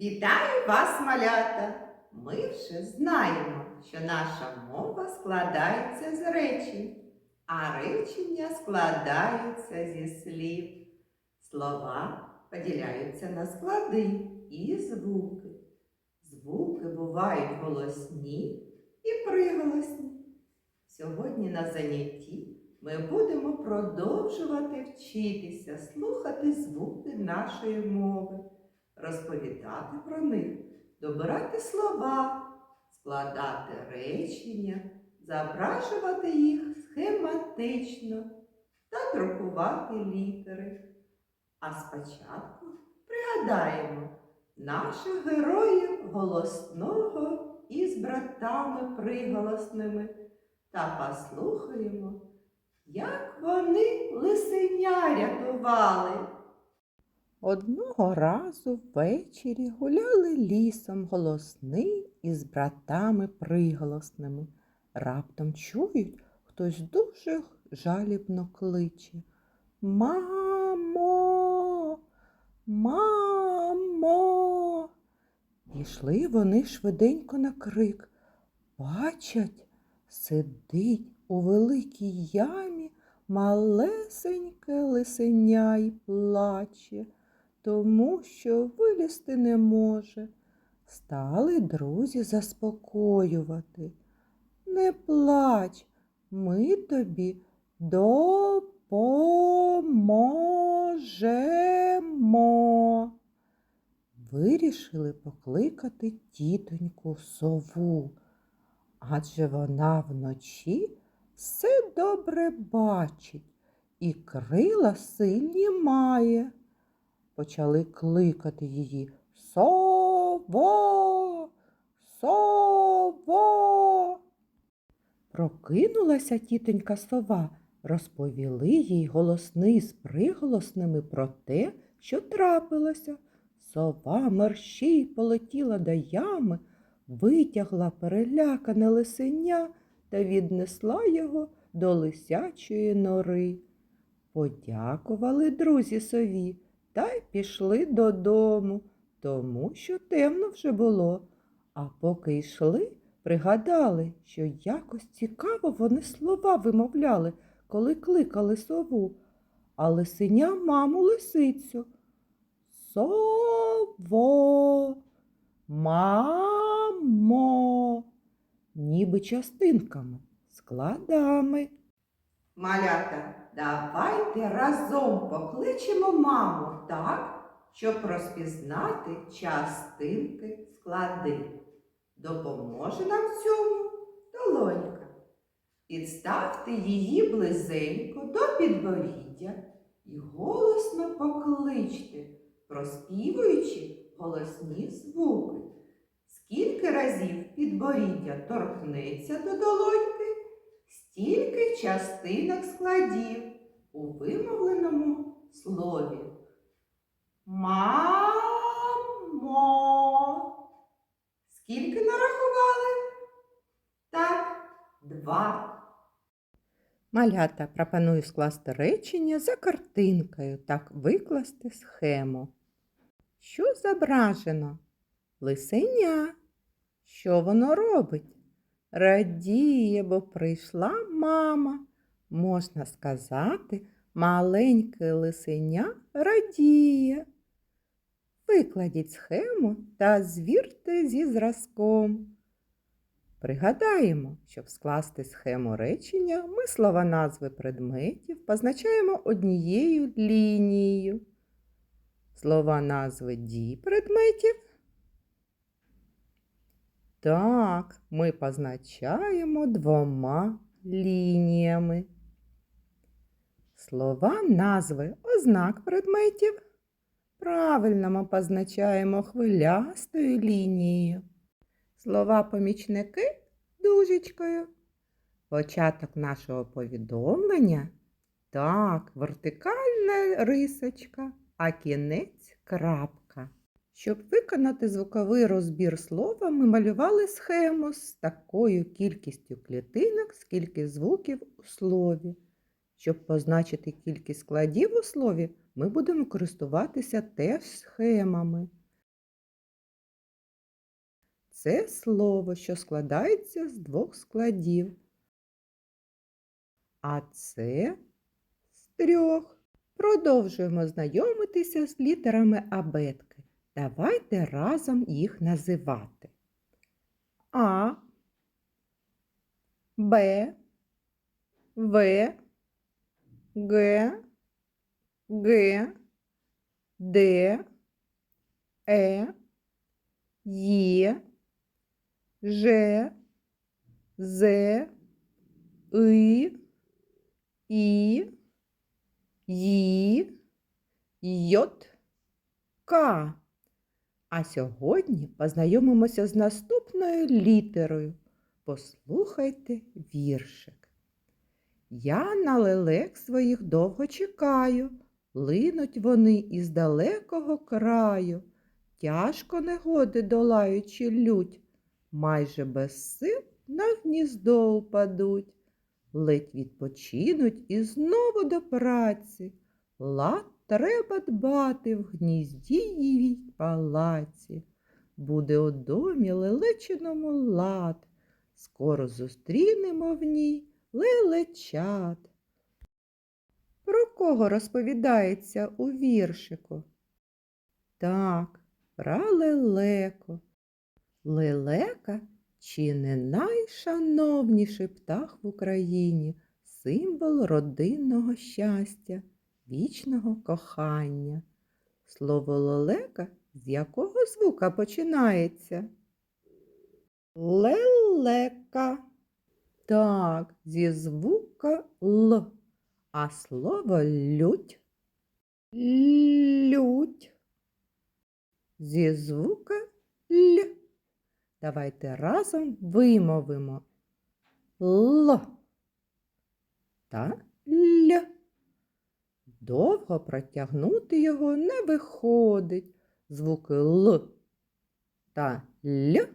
Вітаю вас, малята! Ми вже знаємо, що наша мова складається з речень, а речення складаються зі слів. Слова поділяються на склади і звуки. Звуки бувають голосні і приголосні. Сьогодні на занятті ми будемо продовжувати вчитися слухати звуки нашої мови розповідати про них, добирати слова, складати речення, зображувати їх схематично та друкувати літери. А спочатку пригадаємо наших героїв голосного із братами приголосними та послухаємо, як вони лисеня рятували. Одного разу ввечері гуляли лісом голосний із братами приголосними. Раптом чують, хтось дуже жалібно кличе. Мамо, мамо. Пішли вони швиденько на крик. Бачать, сидить у великій ямі малесеньке лисеня й плаче тому що вилізти не може. Стали друзі заспокоювати. Не плач, ми тобі допоможемо. Вирішили покликати тітоньку сову, адже вона вночі все добре бачить і крила сильні має почали кликати її Сово, сово. Прокинулася тітонька сова, розповіли їй голосний з приголосними про те, що трапилося. Сова мерщій полетіла до ями, витягла перелякане лисеня та віднесла його до лисячої нори. Подякували друзі сові та й пішли додому, тому що темно вже було. А поки йшли, пригадали, що якось цікаво вони слова вимовляли, коли кликали сову, а лисеня маму лисицю. Сово, мамо, ніби частинками, складами. Малята, давайте разом покличемо маму так, щоб розпізнати частинки склади. Допоможе нам в цьому долонька. Підставте її близенько до підборіддя і голосно покличте, проспівуючи голосні звуки. Скільки разів підборіддя торкнеться до долоньки, стільки частинок складів у вимовленому слові. Мамо. Скільки нарахували? Так, два. Малята пропоную скласти речення за картинкою, так викласти схему. Що зображено? Лисеня. Що воно робить? Радіє, бо прийшла мама. Можна сказати, маленьке лисеня радіє. Викладіть схему та звірте зі зразком. Пригадаємо, щоб скласти схему речення, ми слова назви предметів позначаємо однією лінією. Слова назви дій предметів. Так, ми позначаємо двома лініями. Слова назви ознак предметів. Правильно ми позначаємо хвилястою лінією. Слова помічники дужечкою. Початок нашого повідомлення так, вертикальна рисочка, а кінець крапка. Щоб виконати звуковий розбір слова, ми малювали схему з такою кількістю клітинок, скільки звуків у слові. Щоб позначити кількість складів у слові, ми будемо користуватися теж схемами. Це слово, що складається з двох складів. А це з трьох. Продовжуємо знайомитися з літерами абетки. Давайте разом їх називати. А, Б, В, Г, Г, Д, Е, Є, Ж, З, И, І, Ї, Йот, К. А сьогодні познайомимося з наступною літерою. Послухайте віршик. Я на лелек своїх довго чекаю, линуть вони із далекого краю, тяжко негоди долаючи лють, майже без сил на гніздо упадуть, ледь відпочинуть і знову до праці. Лад треба дбати в гнізді її палаці. Буде у домі лелечиному лад, скоро зустрінемо в ній лелечат. Про кого розповідається у віршику? Так, про лелеко. Лелека чи не найшановніший птах в Україні, символ родинного щастя, вічного кохання. Слово лелека з якого звука починається? Лелека. Так, зі звука Л. А слово лють. Лють. Зі звука Л. Давайте разом вимовимо Л та Л. Довго протягнути його не виходить. Звуки Л та Л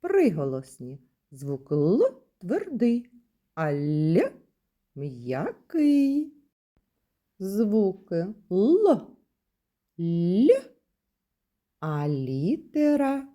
приголосні. Звук Л твердий, а Л м'який. Звуки Л, Л, а літера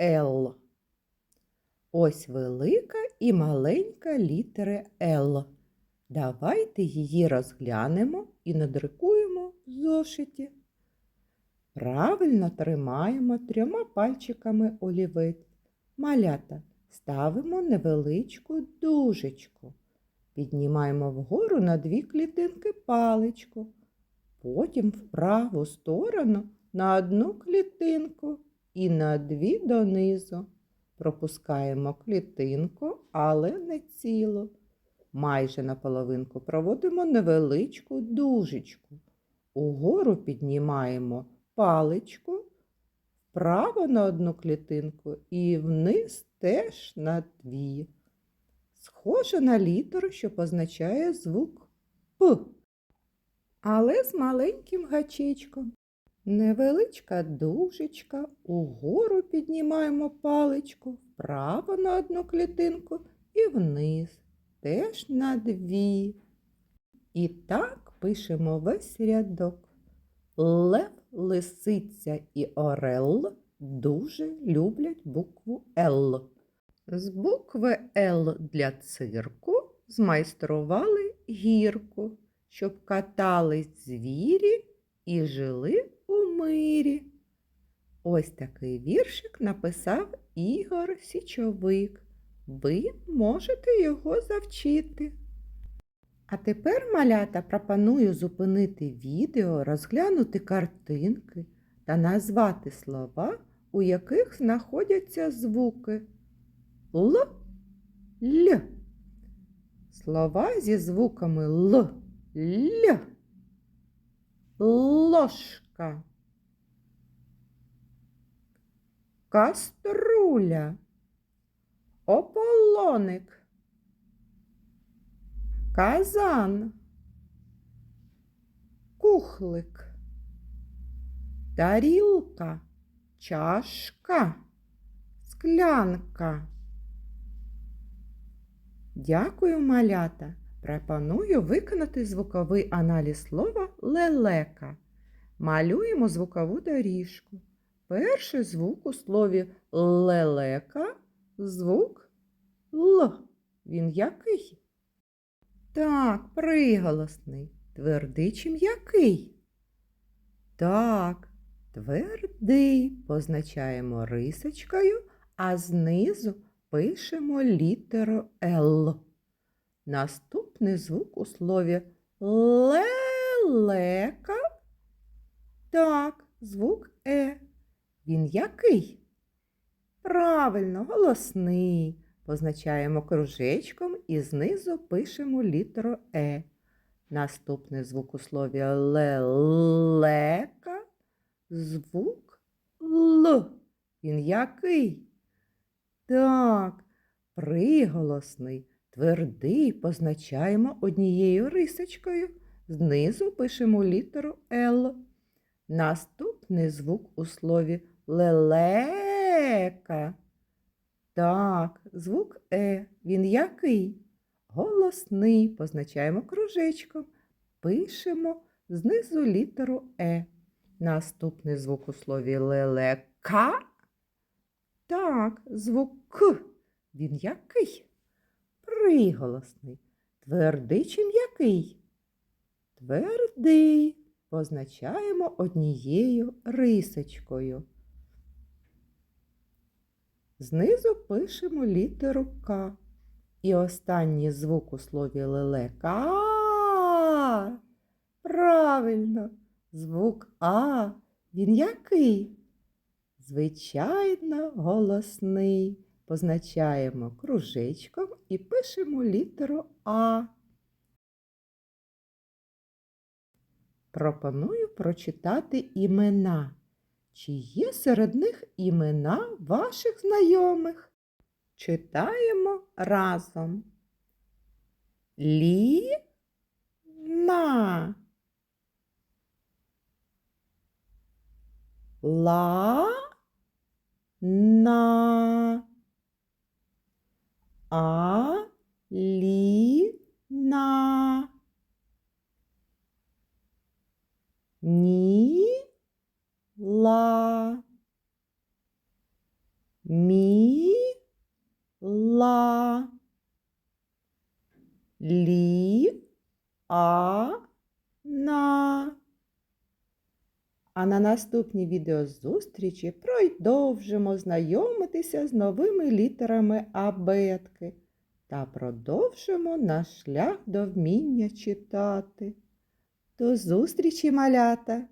Л. Ось велика і маленька літери Л. Давайте її розглянемо і надрукуємо в зошиті. Правильно тримаємо трьома пальчиками олівець. Малята ставимо невеличку дужечку. Піднімаємо вгору на дві клітинки паличку. Потім в праву сторону на одну клітинку і на дві донизу. Пропускаємо клітинку, але не цілу. Майже на половинку проводимо невеличку дужечку. Угору піднімаємо паличку, вправо на одну клітинку і вниз теж на дві. Схоже на літеру, що позначає звук П, але з маленьким гачечком. Невеличка дужечка, угору піднімаємо паличку, вправо на одну клітинку і вниз, теж на дві. І так пишемо весь рядок. Лев, лисиця і орел дуже люблять букву Л. З букви Л для цирку змайстрували гірку, щоб катались звірі і жили у мирі. Ось такий віршик написав Ігор Січовик. Ви можете його завчити. А тепер, малята, пропоную зупинити відео, розглянути картинки та назвати слова, у яких знаходяться звуки Л, Л. Слова зі звуками Л, Л. Ложка. Каструля. Ополоник. Казан. Кухлик. Тарілка. Чашка. Склянка. Дякую, малята. Пропоную виконати звуковий аналіз слова лелека. Малюємо звукову доріжку. Перший звук у слові лелека звук Л. Він який? Так, приголосний. Твердий чи м'який? Так, твердий позначаємо рисочкою, а знизу пишемо літеру Л. Наступний звук у слові лелека. Так, звук Е. Він який? Правильно, голосний. Позначаємо кружечком і знизу пишемо літеру Е. Наступний звук у слові лелека. Звук Л. Він який? Так, приголосний, твердий позначаємо однією рисочкою. Знизу пишемо літеру Л. Наступний звук у слові лелека. Так, звук Е. Він який? Голосний. Позначаємо кружечком. Пишемо знизу літеру Е. Наступний звук у слові лелека. Так, звук К. Він який? Приголосний. Твердий чи м'який? Твердий. Позначаємо однією рисочкою. Знизу пишемо літеру К. І останній звук у слові лелека. Правильно, звук А. Він який? Звичайно, голосний. Позначаємо кружечком і пишемо літеру А. Пропоную прочитати імена. Чи є серед них імена ваших знайомих? Читаємо разом. Ліна. Ла на а лі на ні ла мі ла лі а на а на наступній відеозустрічі продовжимо знайомитися з новими літерами абетки та продовжимо наш шлях до вміння читати. До зустрічі, малята!